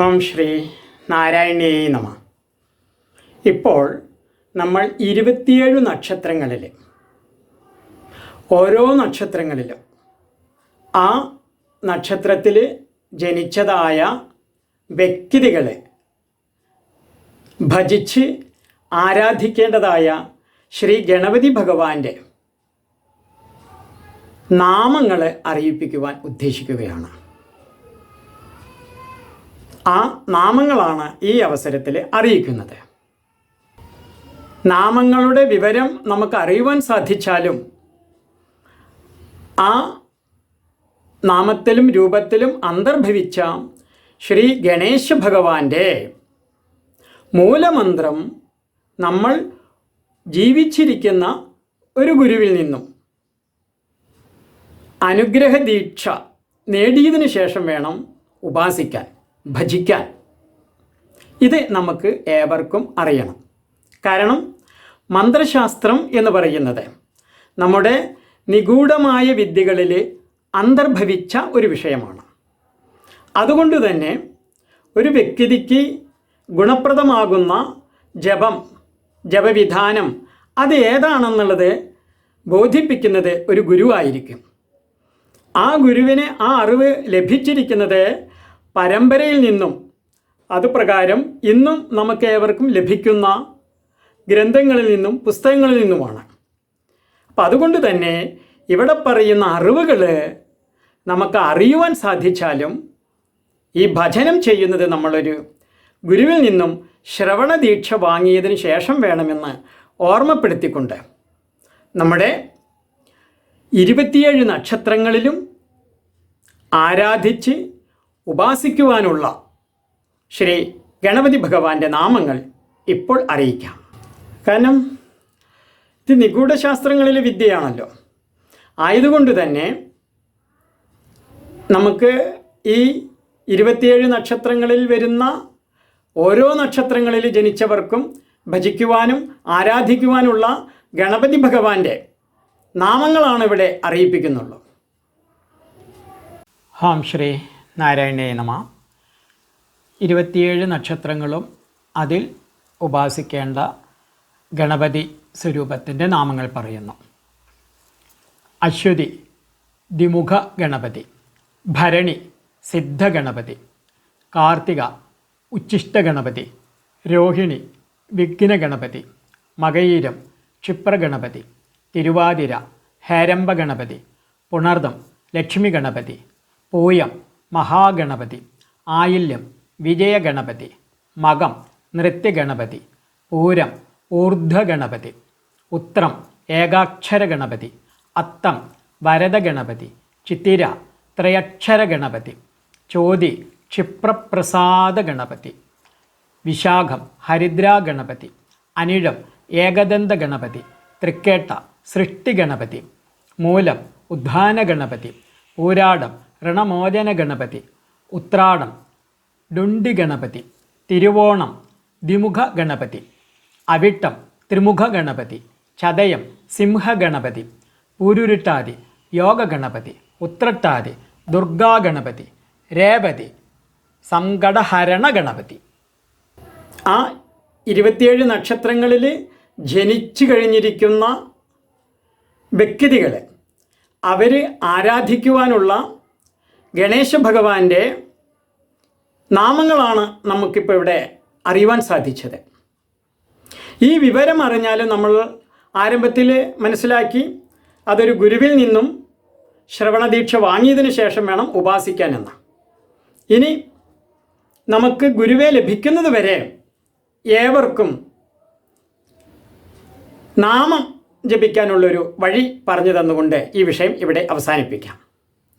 ഓം ശ്രീ നാരായണേ നമ. ഇപ്പോൾ നമ്മൾ ഇരുപത്തിയേഴ് നക്ഷത്രങ്ങളിൽ ഓരോ നക്ഷത്രങ്ങളിലും ആ നക്ഷത്രത്തിൽ ജനിച്ചതായ വ്യക്തികളെ ഭജിച്ച് ആരാധിക്കേണ്ടതായ ശ്രീ ഗണപതി ഭഗവാന്റെ നാമങ്ങളെ അറിയിപ്പിക്കുവാൻ ഉദ്ദേശിക്കുകയാണ്. ആ നാമങ്ങളാണ് ഈ അവസരത്തിൽ അറിയിക്കുന്നത്. നാമങ്ങളുടെ വിവരം നമുക്ക് അറിയുവാൻ സാധിച്ചാലും ആ നാമത്തിലും രൂപത്തിലും അന്തർഭവിച്ച ശ്രീ ഗണേശ ഭഗവാന്റെ മൂലമന്ത്രം നമ്മൾ ജീവിച്ചിരിക്കുന്ന ഒരു ഗുരുവിൽ നിന്നും അനുഗ്രഹ ദീക്ഷ നേടിയതിനു ശേഷം വേണം ഉപാസിക്കാൻ. ഭജിക്കാൻ. ഇത് നമുക്ക് ഏവർക്കും അറിയണം. കാരണം മന്ത്രശാസ്ത്രം എന്ന് പറയുന്നത് നമ്മുടെ നിഗൂഢമായ വിദ്യകളിൽ അന്തർഭവിച്ച ഒരു വിഷയമാണ്. അതുകൊണ്ട് തന്നെ ഒരു വ്യക്തിക്ക് ഗുണപ്രദമാകുന്ന ജപം ജപവിധാനം അത് ഏതാണെന്നുള്ളത് ബോധിപ്പിക്കുന്നത് ഒരു ഗുരുവായിരിക്കും. ആ ഗുരുവിന് ആ അറിവ് ലഭിച്ചിരിക്കുന്നത് പരമ്പരയിൽ നിന്നും അത് പ്രകാരം ഇന്നും നമുക്ക് ഏവർക്കും ലഭിക്കുന്ന ഗ്രന്ഥങ്ങളിൽ നിന്നും പുസ്തകങ്ങളിൽ നിന്നുമാണ്. അപ്പം അതുകൊണ്ട് തന്നെ ഇവിടെ പറയുന്ന അറിവുകൾ നമുക്ക് അറിയുവാൻ സാധിച്ചാലും ഈ ഭജനം ചെയ്യുന്നത് നമ്മളൊരു ഗുരുവിൽ നിന്നും ശ്രവണ ദീക്ഷ വാങ്ങിയതിന് ശേഷം വേണമെന്ന് ഓർമ്മപ്പെടുത്തിക്കൊണ്ട് നമ്മുടെ ഇരുപത്തിയേഴ് നക്ഷത്രങ്ങളിലും ആരാധിച്ച് ഉപാസിക്കുവാനുള്ള ശ്രീ ഗണപതി ഭഗവാന്റെ നാമങ്ങൾ ഇപ്പോൾ അറിയിക്കാം. കാരണം ഇത് നിഗൂഢശാസ്ത്രങ്ങളിലെ വിദ്യയാണല്ലോ. ആയതുകൊണ്ട് തന്നെ നമുക്ക് ഈ ഇരുപത്തിയേഴ് നക്ഷത്രങ്ങളിൽ വരുന്ന ഓരോ നക്ഷത്രങ്ങളിൽ ജനിച്ചവർക്കും ഭജിക്കുവാനും ആരാധിക്കുവാനുള്ള ഗണപതി ഭഗവാന്റെ നാമങ്ങളാണ് ഇവിടെ അറിയിപ്പിക്കുന്നുള്ളൂ. ഹാം ശ്രീ നാരായണേ നമ. ഇരുപത്തിയേഴ് നക്ഷത്രങ്ങളും അതിൽ ഉപാസിക്കേണ്ട ഗണപതി സ്വരൂപത്തിന്റെ നാമങ്ങൾ പറയുന്നു. അശ്വതി ദ്വിമുഖ ഗണപതി. ഭരണി സിദ്ധ ഗണപതി. കാർത്തിക ഉച്ഛിഷ്ട ഗണപതി. രോഹിണി വിഘ്ന ഗണപതി. മകയിരം ക്ഷിപ്രഗണപതി തിരുവാതിര ഹേരംബ ഗണപതി. പുണർദം ലക്ഷ്മി ഗണപതി. പൂയം മഹാഗണപതി ആയില്യം വിജയഗണപതി മകം നൃത്യഗണപതി പൂരം ഊർധ്വഗണപതി ഉത്രം ഏകാക്ഷര ഗണപതി അത്തം വരദഗണപതി ചിത്തിര ത്രയക്ഷര ഗണപതി ചോതി ക്ഷിപ്രപ്രസാദ ഗണപതി വിശാഖം ഹരിദ്രാ ഗണപതി അനിഴം ഏകദന്ത ഗണപതി തൃക്കേട്ട സൃഷ്ടി ഗണപതി മൂലം ഉദ്ധാന ഗണപതി പൂരാടം ഋണമോചന ഗണപതി ഉത്രാടം ഡുണ്ടി ഗണപതി തിരുവോണം ദ്വിമുഖ ഗണപതി അവിട്ടം ത്രിമുഖ ഗണപതി ചതയം സിംഹ ഗണപതി പൂരുരുട്ടാതി യോഗ ഗണപതി ഉത്രട്ടാതി ദുർഗാ ഗണപതി രേവതി സങ്കടഹരണ ഗണപതി ആ ഇരുപത്തിയേഴ് നക്ഷത്രങ്ങളിൽ ജനിച്ചു കഴിഞ്ഞിരിക്കുന്ന വ്യക്തികളെ അവർ ആരാധിക്കുവാനുള്ള ഗണേശ ഭഗവാന്റെ നാമങ്ങളാണ് നമുക്കിപ്പോൾ ഇവിടെ അറിയുവാൻ സാധിച്ചത്. ഈ വിവരം അറിഞ്ഞാൽ നമ്മൾ ആരംഭത്തിൽ മനസ്സിലാക്കി അതൊരു ഗുരുവിൽ നിന്നും ശ്രവണദീക്ഷ വാങ്ങിയതിന് ശേഷം വേണം ഉപാസിക്കാനെന്ന് ഇനി നമുക്ക് ഗുരുവെ ലഭിക്കുന്നത് വരെ ഏവർക്കും നാമം ജപിക്കാനുള്ളൊരു വഴി പറഞ്ഞു തന്നുകൊണ്ട് ഈ വിഷയം ഇവിടെ അവസാനിപ്പിക്കാം.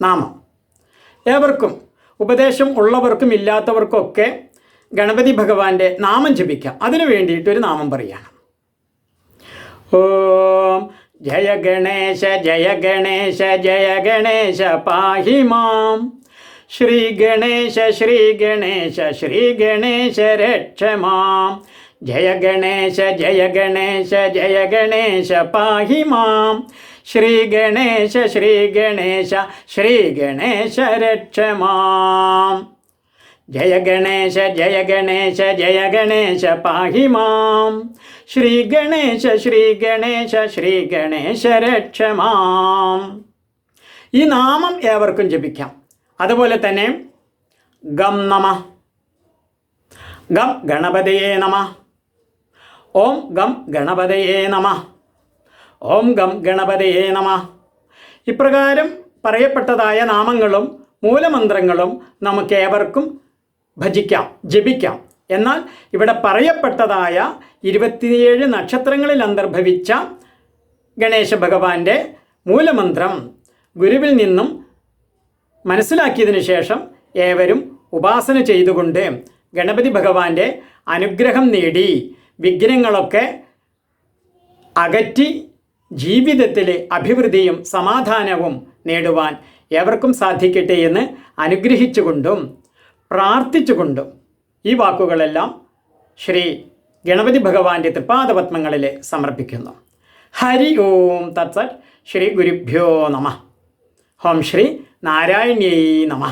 നാമം. ഏവർക്കും ഉപദേശം ഉള്ളവർക്കും ഇല്ലാത്തവർക്കൊക്കെ ഗണപതി ഭഗവാന്റെ നാമം ജപിക്കാം. അതിനു വേണ്ടിയിട്ടൊരു നാമം പറയാണ് ഓം ജയ ഗണേശ ജയ ഗണേശ ജയ ഗണേശ പാഹി മാം. ശ്രീ ഗണേശ ശ്രീ ഗണേശ ശ്രീ ഗണേശ രക്ഷ മാം. ജയ ഗണേശ ജയ ഗണേശ ജയ ഗണേശ പാഹി മാം. ശ്രീ ഗണേശ ശ്രീ ഗണേശ ശ്രീ ഗണേശ രക്ഷമാം ജയ ഗണേശ ജയ ഗണേശ ജയ ഗണേശ പാഹി മാം. ശ്രീ ഗണേശ ശ്രീ ഗണേശ ശ്രീ ഗണേശ രക്ഷമാം ഈ നാമം ഏവർക്കും ജപിക്കാം. അതുപോലെ തന്നെ ഗം നമ. ഗം ഗണപതയേ നമ. ഓം ഗം ഗണപതയേ നമ. ഓം ഗം ഗണപതയേ നമ. ഇപ്രകാരം പറയപ്പെട്ടതായ നാമങ്ങളും മൂലമന്ത്രങ്ങളും നമുക്കേവർക്കും ഭജിക്കാം ജപിക്കാം. എന്നാൽ ഇവിടെ പറയപ്പെട്ടതായ ഇരുപത്തിയേഴ് നക്ഷത്രങ്ങളിൽ അന്തർഭവിച്ച ഗണേശ ഭഗവാന്റെ മൂലമന്ത്രം ഗുരുവിൽ നിന്നും മനസ്സിലാക്കിയതിനു ശേഷം ഏവരും ഉപാസന ചെയ്തുകൊണ്ട് ഗണപതി ഭഗവാന്റെ അനുഗ്രഹം നേടി വിഘ്നങ്ങളൊക്കെ അകറ്റി ജീവിതത്തിലെ അഭിവൃദ്ധിയും സമാധാനവും നേടുവാൻ ഏവർക്കും സാധിക്കട്ടെ എന്ന് അനുഗ്രഹിച്ചുകൊണ്ടും പ്രാർത്ഥിച്ചുകൊണ്ടും ഈ വാക്കുകളെല്ലാം ശ്രീ ഗണപതി ഭഗവാന്റെ തൃപ്പാദപത്മങ്ങളിൽ സമർപ്പിക്കുന്നു. ഹരി ഓം തത്സത് ശ്രീ ഗുരുഭ്യോ നമ. ഹോം ശ്രീ നാരായണ്യൈ നമ.